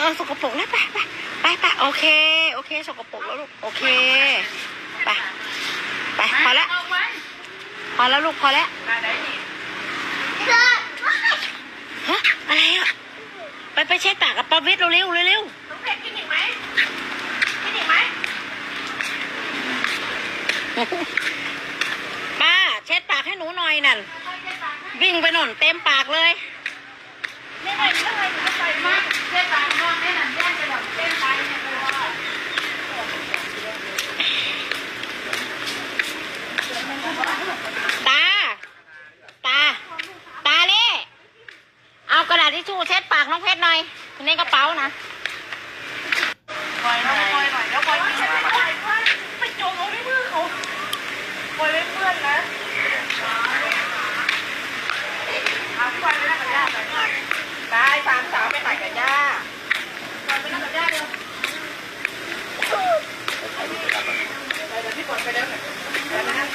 ออสกปรกแล้วไปไปไปไปโอเค โอเคสกปรกแล้วลูกโอเคไปไปพอแล้วพอแล้วลูกพอแล้วฮะอะไรอะไปไปเช็ดปากกับป๊อปวิทเร็วเร็วเร็วเรกินอีกไหมกินอีกไหมป้าเช็ดปากให้หนูหน่อยนั่นวิ่งไปหน่นเต็มปากเลย ไม่ไหวไม่ไหวไม่ไหวมากเจ๊ตายนอนแม่นังแย่จะแบบเจ๊ตายเนี่ยไปรอดตา ตา ตาเล่เอากระดาษทิชชู่เช็ดปากน้องเพชรหน่อยในกระเป๋านะ ปล่อยน้องปล่อยหน่อยแล้วปล่อยไม่ใช่ปล่อยปล่อยไปโจมเอาในมือเขาปล่อยไว้เพื่อนนะเอาปล่อยไปนั่งกับย่าไปได้สามสาวไปถ่ายกับย่าปล่อยไปนั่งกับย่าเร็วเดี๋ยวพี่ปล่อยไปแล้วหน่อยเดี๋ยวนะ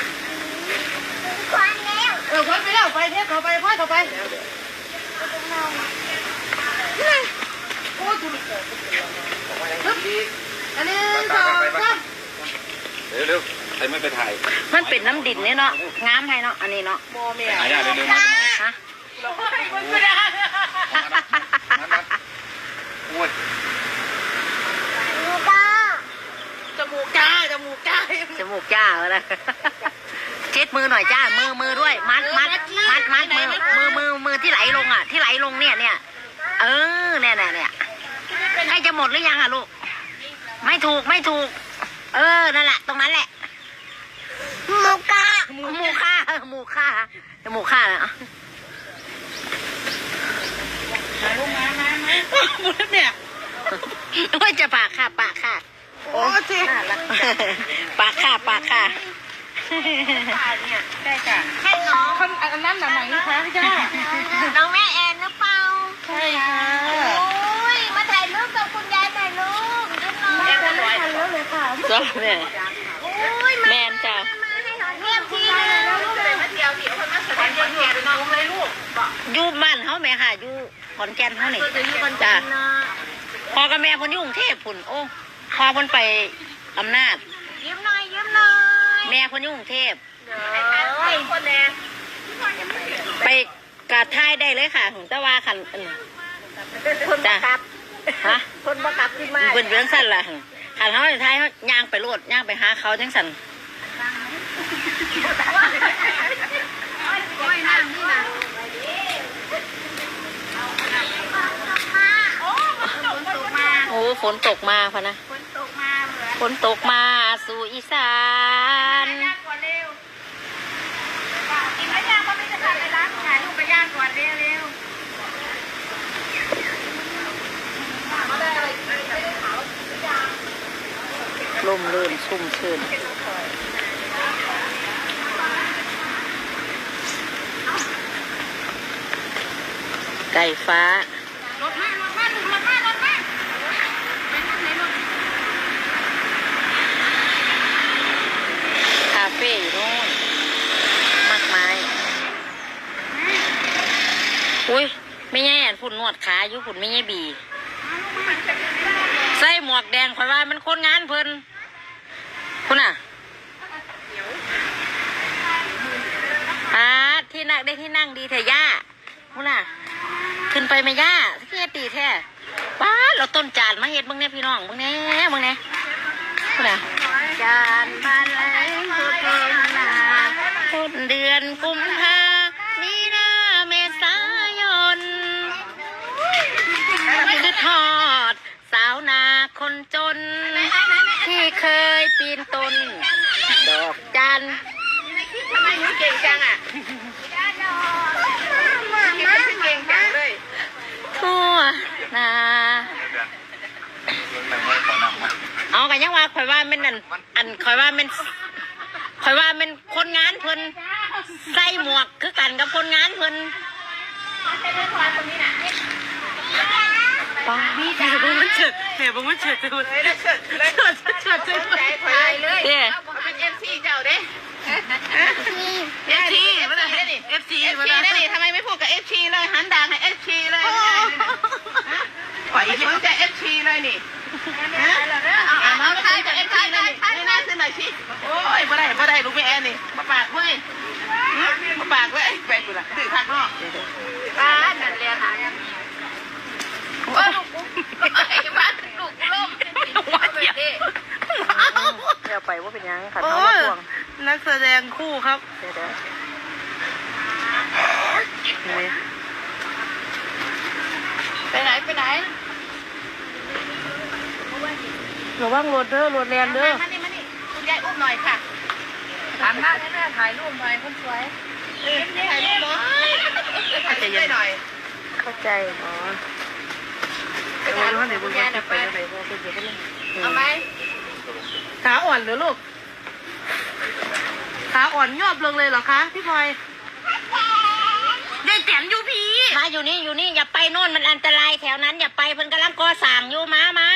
เอ อพ้นไปแล้วไปเทปต่อไปพ่อต่อไปโอ้ดูดิอันนี้สองสามเร็วๆใครไม่ไปถ่ายมันเป็นน้ำดินเนี่ยเนาะงามให้เนาะอันนี้เนาะโมเมียหายาเร็วๆมาฮะเราให้คนไม่ได้โอ้ยจมูกจ้าจมูกจ้าจมูกจ้าเลย เช็ดมือหน่อยจ้า มือมือด้วย มัดมัดมัดมัดมือมือมือมือที่ไหลลงอะ ที่ไหลลงเนี่ยเนี่ยเออเนี่ยเนี่ยเนี่ยใกล้จะหมดหรือยังอะลูก ไม่ถูกไม่ถูก เออนั่นแหละตรงนั้นแหละหมูกาหมูค่าหมูค่าหมูค่านะลงมามามาบุญเนี่ยว่าจะปากค่ะปากค่ะ โอ้จีปากค่ะปากค่ะ เนี่ยใช่จ้ะแค่น้องคนอันนั้นน่ะไหนคะจ้าน้องแม่แอนหรือเปล่าใช่ค่ะโอ้ยมาถ่ายรูปกับคุณยายหน่อยลูกยิ้มหน่อยแอนสวยแล้วเลยค่ะก็เนี่ยโอ้ยมาแมนจ้ามาให้หน่อยเรียบทีนึงลูกเลยมาเที่ยวเดี๋ยวคนมาแสดงความเห็นน้องเลยลูกบอกอยู่บ้านเขาแม่ค่ะอยู่ขอนแก่นเขานี่จะอยู่บนจ้าจันทร์เนาะพอกับแม่เพนอยู่กรุงเทพพุ่นโอ้พอเพนไปอำนาจ ยิ้มหน่อยยิ้มหน่อย แม่เพนอยู่กรุงเทพเด้อคนแน่ไปกาท้ายได้เลยค่ะแต่ว่าขันเอิ่นคนบัจ้างคับ ฮะคนบังคับขึ้นมาเป็นเรื่องสั้นล่ะขันเขาท้ายเขาย่างไปโลดย่างไปหาเขาจังสันโอ้ยน้ำนี่นะโอ้ฝนตกมาพะนะฝนตกมา เหมือนฝนตกมาสู่อีสานย่างก่อนเร็วกินแล้วย่างก็ไม่จะทานเลยนะถ่ายรูปไปย่างก่อนเร็วเร็วลมลื่นชุ่มชื่นไก่ฟ้า รถมารถมาถูกรถมารถมาไปทางไหนรถ คาเฟ่อยู่โน่นมากมาย อุ้ยไม่แย่พุ่นนวดขาอยู่พุ่นไม่แย่บี ใส่หมวกแดงข่อยว่ามันคนงานเพิ่นคุณอะฮาที่นั่งได้ที่นั่งดีเถอะย่าคุณอะ ขึ้นไปไหมย่าที่ตีแท้ป้าเราต้นจานมาเฮ็ดบิ่งเนี่ยพี่น้องบิ่งแหน่เบิ่งแหน่คุณอะจานบานาวนาคนจน ที่เคยปีนต้น ดอกจันทร์ทำไมหนูเก่งจังอะมาเก่มางเก่งจังเลยทั่วนานั่งไว้ขอนั่งมาเอากันยังว่าข่อยว่าแม่นนั่นอันข่อยว่าแม่นข่อยว่าแม่นคนงานเพิ่นใส่หมวกคือกันกับคนงานเพิ่น ป้าพี่จ้าบุ้งมันเฉิดแม่บุ้งมันเฉิดบุ้งเลยเลยเฉิดเลยเฉิดเฉิดเฉดใจถอยเลยเด้เขาเป็นเอฟซีเจ้าเด้เอฟซีเอฟซีนี่เอฟซีเอฟซีนี่ทำไมไม่พูดกับเอฟซีเลยหันด่างให้เอฟซีเลยปล่อยสนใจเอฟซีเลยนี่เอาเอาเอาใครจะเอ็นใครเลยนี่น่าซื้อหน่อยสิโอ้ยบ่ได้บ่ได้ลูกแม่แอนนี่มาปากเว้ยมาปากเว้ยไปกูละดื้อคักเนาะบ้านนั่นเรียน หายังโอ้ลูกไอ้บ้านลูกล่มเอาไปดิเดี๋ยวไปว่าเป็นยังขัดโอ้เขามายทวงนักแสดงคู่ครับเดี๋ยวเดี๋ยวนี่ไปไหนไปไหนระวังรถเด้อรถแลนเด้อมานี่มานี่คุณยายอุ้มหน่อยค่ะถามหน้าแม่ถ่ายรูปหน่อยคนสวยเออถ่ายรูปหน่อยถ่ายรูปหน่อยเข้าใจอ๋อ เอาไหมขาอ่อนเหรือลูก ขาอ่อนยอบลงเลยเหรอคะพี่พลอยยายแตนอยู่พี่มาอยู่นี่อยู่นี่อย่าไปโน่นมันอันตรายแถวนั้นอย่าไปเพิ่นกำลังก่อสร้างอยู่มามา